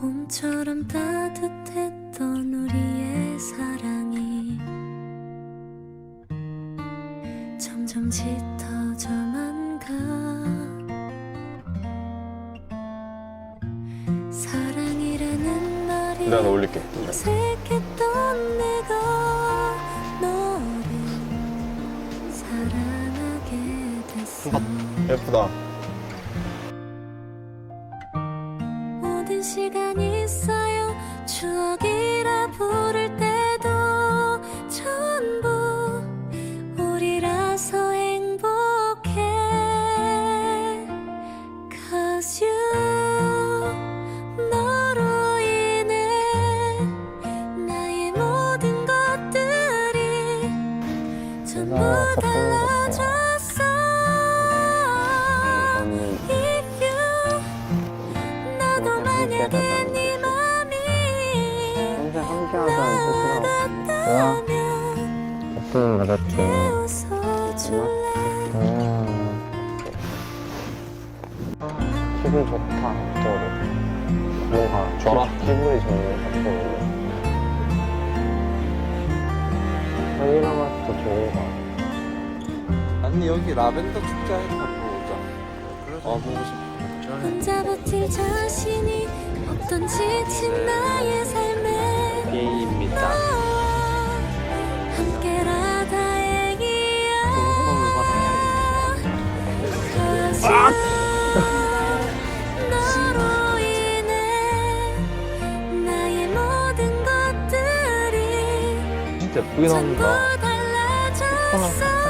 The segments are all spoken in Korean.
봄처럼 따뜻했던 우리의 사랑이 점점 짙어져만 가 사랑이라는 말이 너 올릴게. 어색했던 내가 너를 사랑하게 됐어 예쁘다. 모든 시간이 쌓여 추억이라 부를 때 기분 좋다 갑자기 뭔가 좋아라. 기분이 좋네 갑자기 형이랑 왔을 때 좋은 거 같아 아니 여기 라벤더 축제 하고 오자. 아 보고 싶어. 혼자 버틸 자신이 없던 지친 나의 삶에 비입니다. 너와 함께라 다행이야 Cause you 너로 인해 나의 모든 것들이 진짜 예쁘게 전부 나온다 달라졌어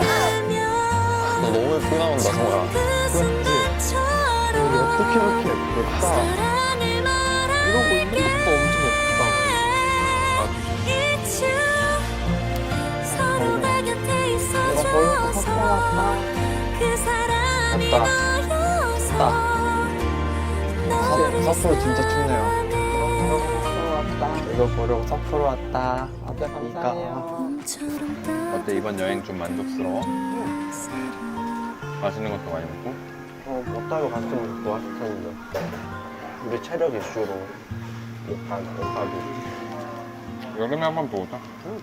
너 너무 예쁘게 나온다, 성우야. 그 순간처럼 어떻게 이렇게 예쁠까 이러고 있는 것도 엄청 예쁘다. 그 너를 사포로 진짜 춥네요. 이거 보려고 사프로 왔다. 네, 감사해요. 어때, 이번 여행 좀 만족스러워? 맛있는 것도 많이 먹고? 어, 못하고 갔으면 좋았을 텐데 우리 체력 이슈로 못간 오가기 여름에 한번더 오자. 응.